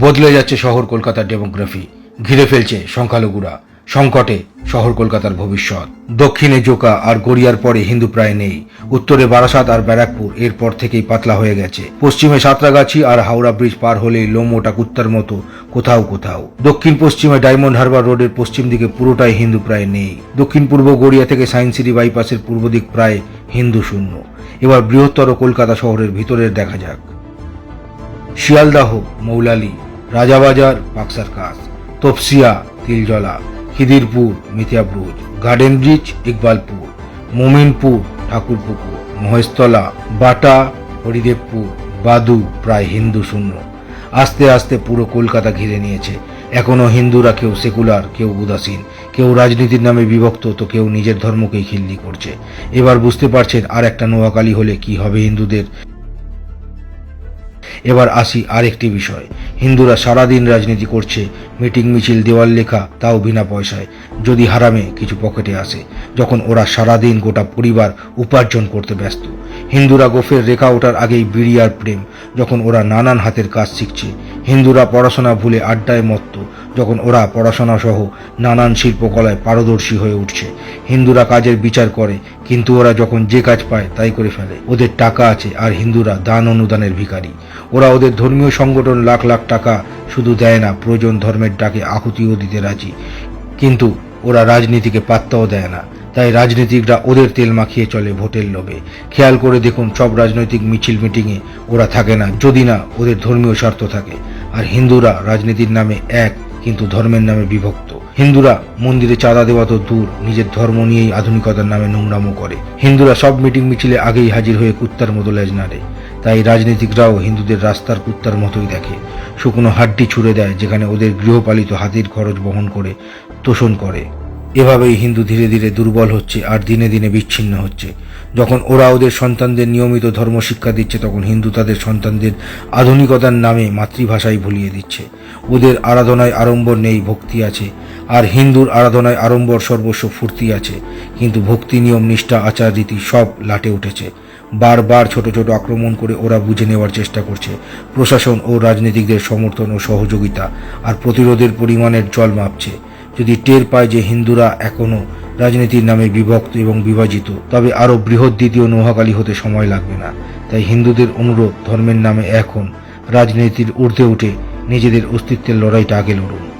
বদলে যাচ্ছে শহর কলকাতার ডেমোগ্রাফি। ঘিরে ফেলছে সংখ্যালঘুরা। সংকটে শহর কলকাতার ভবিষ্যৎ। দক্ষিণে জোকা আর গড়িয়ার পরে হিন্দু প্রায় নেই। উত্তরে বারাসাত আর ব্যারাকপুর এরপর থেকেই পাতলা হয়ে গেছে। পশ্চিমে সাঁতরাগাছি আর হাওড়া ব্রিজ পার হলেই লোমোটা কুত্তার মতো কোথাও কোথাও। দক্ষিণ পশ্চিমে ডায়মন্ড হারবার রোডের পশ্চিম দিকে পুরোটাই হিন্দু প্রায় নেই। দক্ষিণ পূর্ব গড়িয়া থেকে সায়েন্স সিটি বাইপাসের পূর্ব দিক প্রায় হিন্দু শূন্য। এবার বৃহত্তর কলকাতা শহরের ভিতরের দেখা যাক। শিয়ালদাহ, মৌলালি, রাজাবাজার, বাক্সার কাজ Topsia Tiljala, Khidirpur, Metiabruz, garden bridge, Ekbalpur, Mominpur, Thakurpukur, Maheshtala, Bata, Haridevpur, Badu, প্রায় হিন্দু শূন্য। আস্তে আস্তে পুরো কলকাতা ঘিরে নিয়েছে। এখনও হিন্দুরা কেউ সেকুলার, কেউ উদাসীন, কেউ রাজনীতির নামে বিভক্ত, তো কেউ নিজের ধর্মকেই খিল্লি করছে। এবার বুঝতে পারছেন আর একটা নোয়াকালী হলে কি হবে হিন্দুদের। এবার আসি আরেকটি বিষয়। হিন্দুরা সারাদিন রাজনীতি করছে, মিটিং মিছিল, দেওয়াল লেখা, তাও বিনা পয়সায়, যদি হারামে কিছু পকেটে আসে, যখন ওরা সারাদিন গোটা পরিবার উপার্জন করতে ব্যস্ত। হিন্দুরা গোফের রেখা ওঠার আগেই বিড়ি আর প্রেম, যখন ওরা নানান হাতের কাজ শিখছে। হিন্দুরা পড়াশোনা ভুলে আড্ডায় মত্ত যখন ওরা পড়াশোনা সহ নানান শিল্পকলায় পারদর্শী হয়ে উঠছে। হিন্দুরা কাজের বিচার করে, কিন্তু ওরা যখন যে কাজ পায় তাই করে ফেলে। ওদের টাকা আছে আর হিন্দুরা দান অনুদানের ভিখারি। ওরা ওদের ধর্মীয় সংগঠন লাখ লাখ টাকা শুধু দেয় না, প্রয়োজন ধর্মের ডাকে আহুতিও দিতে রাজি। কিন্তু ওরা রাজনীতিকে পাত্তাও দেয় না। তাই রাজনীতিকরা ওদের তেল মাখিয়ে চলে ভোটের লোভে। খেয়াল করে দেখুন, সব রাজনৈতিক মিছিল মিটিংয়ে ওরা থাকে না, যদি না ওদের ধর্মীয় স্বার্থ থাকে। আর হিন্দুরা রাজনীতির নামে এক কিন্তু ধর্মের নামে বিভক্ত। হিন্দুরা মন্দিরে চাঁদা দেওয়া তো দূর, নিজের ধর্ম নিয়েই আধুনিকতার নামে নোংরামো করে। হিন্দুরা সব মিটিং মিছিলে আগেই হাজির হয়ে কুত্তার মতো লেজ নাড়ে। তাই রাজনীতিকরাও হিন্দুদের রাস্তার কুত্তার মতোই দেখে। শুকনো হাড্ডি ছুড়ে দেয়, যেখানে ওদের গৃহপালিত হাতির খরচ বহন করে, তোষণ করে। এভাবেই হিন্দু ধীরে ধীরে দুর্বল হচ্ছে আর দিনে দিনে বিচ্ছিন্ন হচ্ছে। যখন ওরা ওদের সন্তানদের নিয়মিত ধর্ম শিক্ষা দিচ্ছে, তখন হিন্দু তাদের সন্তানদের আধুনিকতার নামে মাতৃভাষাই ভুলিয়ে দিচ্ছে। ওদের আরাধনায় আড়ম্বর নেই, ভক্তি আছে। আর হিন্দুর আরাধনায় আড়ম্বর সর্বস্ব ফুর্তি আছে। কিন্তু ভক্তি নিয়ম, নিষ্ঠা, আচার রীতি সব লাটে উঠেছে। বারবার ছোট ছোট আক্রমণ করে ওরা বুঝে নেওয়ার চেষ্টা করছে। প্রশাসন ও রাজনীতিকদের সমর্থন ও সহযোগিতা আর প্রতিরোধের পরিমাণের জল মাপছে। যদি টের পায় যে হিন্দুরা এখনও রাজনীতির নামে বিভক্ত এবং বিভাজিত, তবে আরও বৃহৎ দ্বিতীয় নোহাকালী হতে সময় লাগবে না। তাই হিন্দুদের অনুরোধ ধর্মের নামে এখন রাজনীতির ঊর্ধ্বে উঠে নিজেদের অস্তিত্বের লড়াইটা আগে লড়ুন।